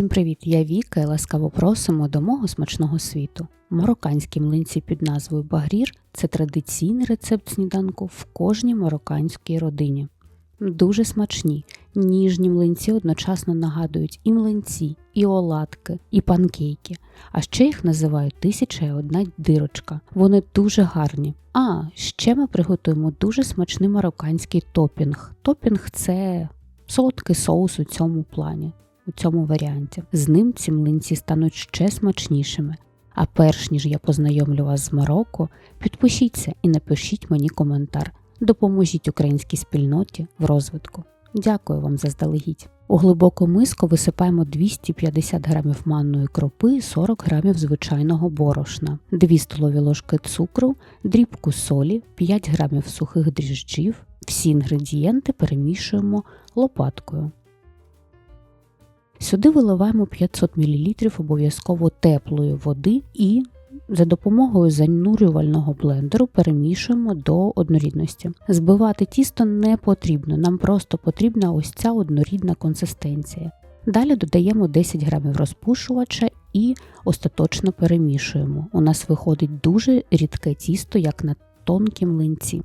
Всім привіт! Я Віка і ласкаво просимо до мого смачного світу. Марокканські млинці під назвою Багрір це традиційний рецепт сніданку в кожній марокканській родині. Дуже смачні, ніжні млинці одночасно нагадують і млинці, і оладки, і панкейки, а ще їх називають тисяча і одна дирочка. Вони дуже гарні. А ще ми приготуємо дуже смачний марокканський топінг. Топінг це солодкий соус у цьому плані у цьому варіанті. З ним ці млинці стануть ще смачнішими. А перш ніж я познайомлю вас з Марокко, підпишіться і напишіть мені коментар. Допоможіть українській спільноті в розвитку. Дякую вам заздалегідь. У глибоку миску висипаємо 250 г манної кропи і 40 г звичайного борошна, 2 столові ложки цукру, дрібку солі, 5 г сухих дріжджів. Всі інгредієнти перемішуємо лопаткою. Сюди виливаємо 500 мл обов'язково теплої води і за допомогою занурювального блендеру перемішуємо до однорідності. Збивати тісто не потрібно, нам просто потрібна ось ця однорідна консистенція. Далі додаємо 10 грамів розпушувача і остаточно перемішуємо. У нас виходить дуже рідке тісто, як на тонкі млинці.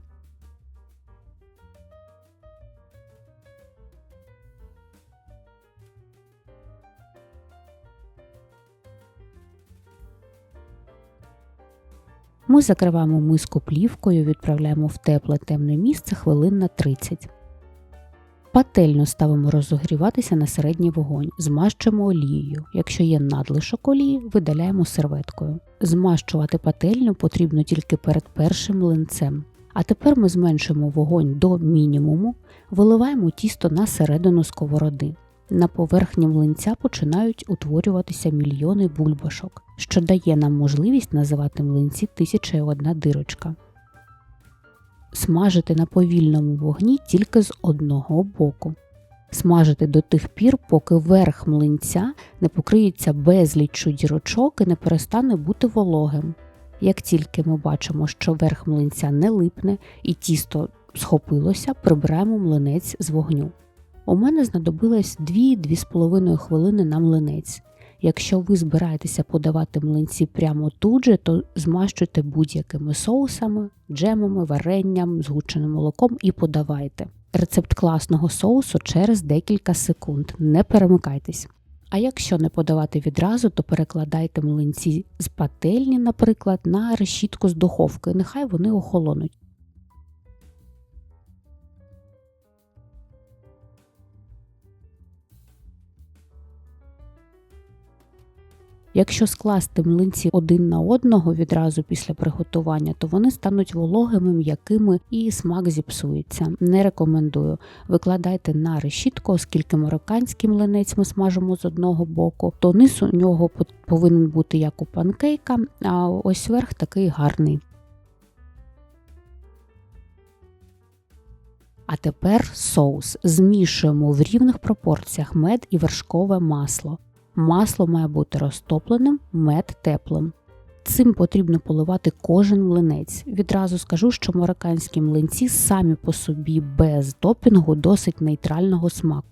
Ми закриваємо миску плівкою, відправляємо в тепле темне місце хвилин на 30. Пательню ставимо розогріватися на середній вогонь, змащуємо олією. Якщо є надлишок олії, видаляємо серветкою. Змащувати пательню потрібно тільки перед першим млинцем. А тепер ми зменшуємо вогонь до мінімуму, виливаємо тісто на середину сковороди. На поверхні млинця починають утворюватися мільйони бульбашок, що дає нам можливість називати млинці тисяча і одна дирочка. Смажити на повільному вогні тільки з одного боку. Смажити до тих пір, поки верх млинця не покриється безліччю дірочок і не перестане бути вологим. Як тільки ми бачимо, що верх млинця не липне і тісто схопилося, прибираємо млинець з вогню. У мене знадобилось 2-2,5 хвилини на млинець. Якщо ви збираєтеся подавати млинці прямо тут же, то змащуйте будь-якими соусами, джемами, варенням, згученим молоком і подавайте. Рецепт класного соусу через декілька секунд. Не перемикайтесь. А якщо не подавати відразу, то перекладайте млинці з пательні, наприклад, на решітку з духовки, нехай вони охолонуть. Якщо скласти млинці один на одного відразу після приготування, то вони стануть вологими, м'якими і смак зіпсується. Не рекомендую. Викладайте на решітку, оскільки марокканський млинець ми смажимо з одного боку, то низ у нього повинен бути як у панкейка, а ось верх такий гарний. А тепер соус. Змішуємо в рівних пропорціях мед і вершкове масло. Масло має бути розтопленим, мед теплим. Цим потрібно поливати кожен млинець. Відразу скажу, що марокканські млинці самі по собі без топінгу досить нейтрального смаку.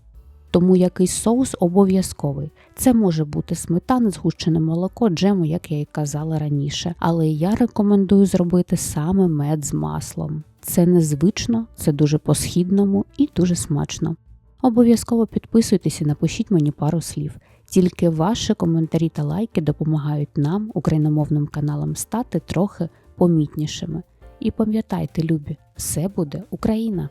Тому якийсь соус обов'язковий. Це може бути сметана, згущене молоко, джему, як я і казала раніше. Але я рекомендую зробити саме мед з маслом. Це незвично, це дуже по-східному і дуже смачно. Обов'язково підписуйтесь і напишіть мені пару слів. Тільки ваші коментарі та лайки допомагають нам, україномовним каналам, стати трохи помітнішими. І пам'ятайте, любі, все буде Україна!